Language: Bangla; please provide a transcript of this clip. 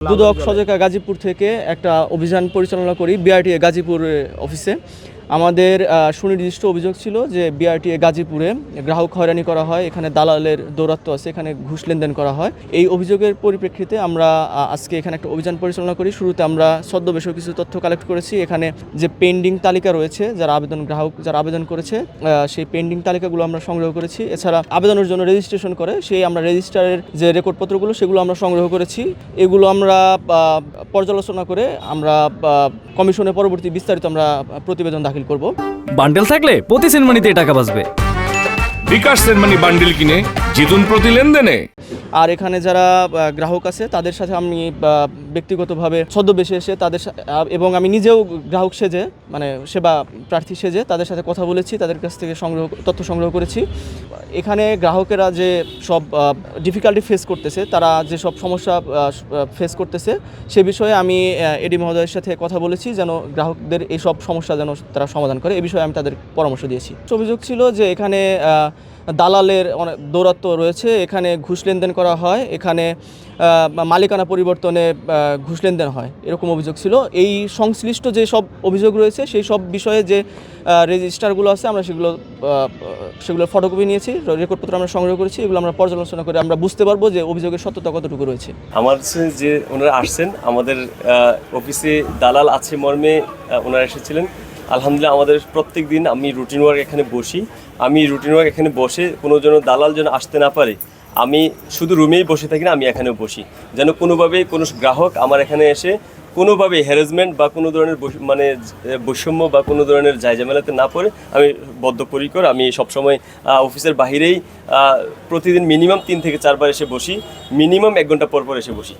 দুদক সজেকা গাজীপুর থেকে একটা অভিযান পরিচালনা করি বিআরটিএ গাজীপুর অফিসে। আমাদের সুনির্দিষ্ট অভিযোগ ছিল যে বিআরটিএ গাজীপুরে গ্রাহক হয়রানি করা হয় এখানে দালালের দৌরাত্ম আছে এখানে ঘুষ লেনদেন করা হয়। এই অভিযোগের পরিপ্রেক্ষিতে আমরা আজকে এখানে একটা অভিযান পরিচালনা করি। শুরুতে আমরা ছদ্মবেশীয় কিছু তথ্য কালেক্ট করেছি। এখানে যে পেন্ডিং তালিকা রয়েছে যারা আবেদন গ্রাহক যারা আবেদন করেছে সেই পেন্ডিং তালিকাগুলো আমরা সংগ্রহ করেছি। এছাড়া আবেদনের জন্য রেজিস্ট্রেশন করে সেই আমরা রেজিস্টারের যে রেকর্ডপত্রগুলো সেগুলো আমরা সংগ্রহ করেছি। এগুলো আমরা পর্যালোচনা করে আমরা আহ, কমিশনে পরবর্তী বিস্তারিত আমরা প্রতিবেদন দাখিল করব। বান্ডেল থাকলে প্রতি সেনমানিতে টাকা বাঁচবে। বিকাশ সেনমানি বান্ডিল কিনে জিতুন প্রতি লেনদেনে। আর এখানে যারা গ্রাহক আছে, তাদের সাথে আমি ব্যক্তিগতভাবে ছদ্মবেশে এসে তাদের এবং আমি নিজেও গ্রাহক সেজে মানে সেবা প্রার্থী সেজে তাদের সাথে কথা বলেছি, তাদের কাছ থেকে সংগ্রহ, তথ্য সংগ্রহ করেছি। এখানে গ্রাহকেরা যে সব ডিফিকাল্টি ফেস করতেছে, তারা যে সব সমস্যা ফেস করতেছে, সে বিষয়ে আমি এডি মহোদয়ের সাথে কথা বলেছি যেন গ্রাহকদের এই সব সমস্যা যেন তারা সমাধান করে এই বিষয়ে আমি তাদের পরামর্শ দিয়েছি। অভিযোগ ছিল যে এখানে দালালের অনেক দৌরাত্ম রয়েছে। এখানে ঘুষ লেনদেন করা হয়, এখানে মালিকানা পরিবর্তনে ঘুষ লেনদেন হয়, এরকম অভিযোগ ছিল। এই সংশ্লিষ্ট যে সব অভিযোগ রয়েছে, সেই সব বিষয়ে যে রেজিস্টারগুলো আছে, আমরা সেগুলো সেগুলোর ফটোকপি নিয়েছি, রেকর্ডপত্র আমরা সংগ্রহ করেছি, এগুলো আমরা পর্যালোচনা করে আমরা বুঝতে পারব যে অভিযোগের সত্যতা কতটুকু রয়েছে। আমার যে ওনারা আসছেন, আমাদের অফিসে দালাল আছে মর্মে ওনারা এসেছিলেন। আলহামদুলিল্লাহ আমাদের প্রত্যেক দিন আমি রুটিন ওয়ার্ক এখানে বসি। আমি রুটিন ওয়ার্ক এখানে বসে কোনো যেন দালাল যেন আসতে না পারে। আমি শুধু রুমেই বসে থাকি না, আমি এখানেও বসি। যেন কোনোভাবে কোনো গ্রাহক আমার এখানে এসে কোনোভাবে হ্যারাসমেন্ট বা কোনো ধরনের মানে বৈষম্য বা কোনো ধরনের জায়জামেলাতে না পড়ে, আমি বদ্ধপরিকর। আমি সবসময় অফিসের বাহিরেই প্রতিদিন মিনিমাম তিন থেকে চারবার এসে বসি। মিনিমাম এক ঘণ্টা পর পর এসে বসি।